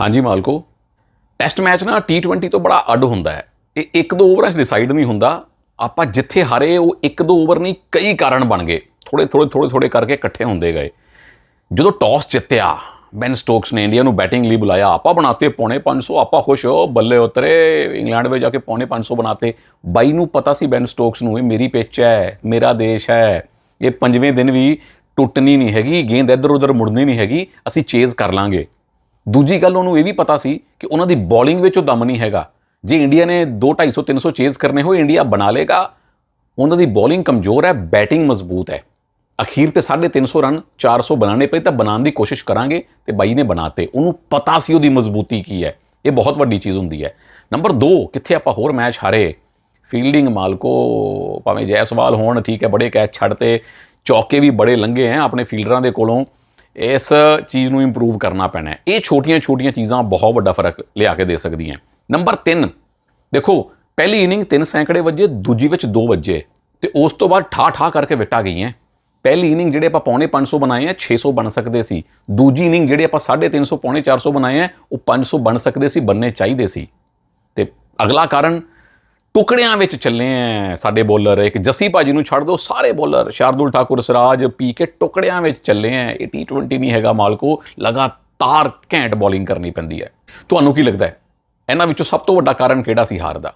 ਹਾਂਜੀ ਮਾਲਕੋ। Test match ਨਾ T20 ਤੋਂ ਬੜਾ ਅੱਡ ਹੁੰਦਾ ਹੈ। ਇਹ ਇੱਕ ਦੋ ਓਵਰਾਂ 'ਚ ਡਿਸਾਈਡ ਨਹੀਂ ਹੁੰਦਾ। ਆਪਾਂ ਜਿੱਥੇ ਹਾਰੇ ਉਹ ਇੱਕ ਦੋ ਓਵਰ ਨਹੀਂ, ਕਈ ਕਾਰਨ ਬਣ ਗਏ। ਥੋੜੇ ਥੋੜੇ ਥੋੜੇ ਥੋੜੇ ਕਰਕੇ ਇਕੱਠੇ ਹੁੰਦੇ ਗਏ। ਜਦੋਂ ਟਾਸ ਜਿੱਤਿਆ ਬੈਨ ਸਟੋਕਸ ਨੇ ਇੰਡੀਆ ਨੂੰ ਬੈਟਿੰਗ ਲਈ ਬੁਲਾਇਆ, ਆਪਾਂ ਬਣਾਤੇ ਪੌਣੇ 500 ਆਪਾਂ ਖੁਸ਼ ਹੋ, ਬੱਲੇ ਉਤਰੇ, ਇੰਗਲੈਂਡ ਵਿੱਚ ਜਾ ਕੇ ਪੌਣੇ 500 ਬਣਾਤੇ। ਬਾਈ ਨੂੰ ਪਤਾ ਸੀ ਬੈਨ ਸਟੋਕਸ ਨੂੰ, ਇਹ ਮੇਰੀ ਪਿੱਚ ਹੈ, ਮੇਰਾ ਦੇਸ਼ ਹੈ। ਇਹ ਪੰਜਵੇਂ ਦਿਨ ਵੀ ਟੁੱਟਣੀ ਨਹੀਂ ਹੈਗੀ, ਗੇਂਦ ਇੱਧਰ ਉੱਧਰ ਮੁੜਨੀ ਨਹੀਂ ਹੈਗੀ, ਅਸੀਂ ਚੇਜ਼ ਕਰ ਲਾਂਗੇ। ਦੂਜੀ ਗੱਲ ਉਹਨੂੰ ਇਹ ਵੀ ਪਤਾ ਸੀ ਕਿ ਉਹਨਾਂ ਦੀ ਬੋਲਿੰਗ ਵਿੱਚ ਉਹ ਦਮ ਨਹੀਂ ਹੈਗਾ। ਜੇ ਇੰਡੀਆ ਨੇ 2 250 300 ਚੇਜ਼ ਕਰਨੇ ਹੋਏ, ਇੰਡੀਆ ਬਣਾ ਲੇਗਾ ਉਹਨਾਂ ਦੀ ਬੋਲਿੰਗ ਕਮਜ਼ੋਰ ਹੈ, ਬੈਟਿੰਗ ਮਜ਼ਬੂਤ ਹੈ। ਅਖੀਰ ਤੇ 350 ਰਨ 400 ਬਣਾਉਣੇ ਪਏ ਤਾਂ ਬਣਾਉਣ ਦੀ ਕੋਸ਼ਿਸ਼ ਕਰਾਂਗੇ ਤੇ ਬਾਈ ਨੇ ਬਣਾਤੇ। ਉਹਨੂੰ ਪਤਾ ਸੀ ਉਹਦੀ ਮਜ਼ਬੂਤੀ ਕੀ ਹੈ। ਇਹ ਬਹੁਤ ਵੱਡੀ ਚੀਜ਼ ਹੁੰਦੀ ਹੈ। ਨੰਬਰ 2 ਕਿੱਥੇ ਆਪਾਂ ਹੋਰ ਮੈਚ ਹਾਰੇ? ਫੀਲਡਿੰਗ ਮਾਲਕੋ, ਭਾਵੇਂ ਜੈਸਵਾਲ ਹੋਣ, ਠੀਕ ਹੈ, ਬੜੇ ਕੈਚ ਛੱਡਤੇ, ਚੌਕੇ ਵੀ ਬੜੇ ਲੰਗੇ ਹੈ ਆਪਣੇ ਫੀਲਡਰਾਂ ਦੇ ਕੋਲੋਂ। ਇਸ ਚੀਜ਼ ਨੂੰ ਇੰਪਰੂਵ ਕਰਨਾ ਪੈਣਾ ਹੈ। ਇਹ ਛੋਟੀਆਂ-ਛੋਟੀਆਂ ਚੀਜ਼ਾਂ ਬਹੁਤ ਵੱਡਾ ਫ਼ਰਕ ਲਿਆ ਕੇ ਦੇ ਸਕਦੀਆਂ ਨੰਬਰ 3 ਦੇਖੋ, ਪਹਿਲੀ ਇਨਿੰਗ 3 ਸੈਂਕੜੇ ਵੱਜੇ, ਦੂਜੀ ਵਿੱਚ 2 ਵੱਜੇ ਤੇ ਉਸ ਤੋਂ ਬਾਅਦ ਠਾ ਠਾ ਕਰਕੇ ਵਿਟਾ ਗਈਆਂ। ਪਹਿਲੀ ਇਨਿੰਗ ਜਿਹੜੇ ਆਪਾਂ ਪੌਣੇ 500 ਬਣਾਏ ਆ 600 ਬਣ ਸਕਦੇ ਸੀ। ਦੂਜੀ ਇਨਿੰਗ ਜਿਹੜੇ ਆਪਾਂ 350 ਪੌਣੇ 400 ਬਣਾਏ ਆ, ਉਹ 500 ਬਣ ਸਕਦੇ ਸੀ ਬੰਨੇ ਚਾਹੀਦੇ ਸੀ। ਤੇ ਅਗਲਾ ਕਾਰਨ ਟੁਕੜਿਆਂ ਵਿੱਚ ਚੱਲੇ ਆ ਸਾਡੇ ਬੋਲਰ। ਇੱਕ ਜੱਸੀ ਭਾਜੀ ਨੂੰ ਛੱਡ ਦਿਓ, ਸਾਰੇ ਬੋਲਰ। ਸ਼ਾਰਦੁਲ ਠਾਕੁਰ, ਸਰਾਜ ਪੀ ਕੇ ਟੁਕੜਿਆਂ ਵਿੱਚ ਚੱਲੇ ਆ। ਇਹ T20 ਨਹੀਂ ਹੈਗਾ ਮਾਲਕੋ ਲਗਾਤਾਰ ਘੈਂਟ ਬੋਲਿੰਗ ਕਰਨੀ ਪੈਂਦੀ ਹੈ। ਤੁਹਾਨੂੰ ਕੀ ਲੱਗਦਾ ਹੈ? ਇਹਨਾਂ ਵਿੱਚੋਂ ਸਭ ਤੋਂ ਵੱਡਾ ਕਾਰਨ ਕਿਹੜਾ ਸੀ ਹਾਰ ਦਾ?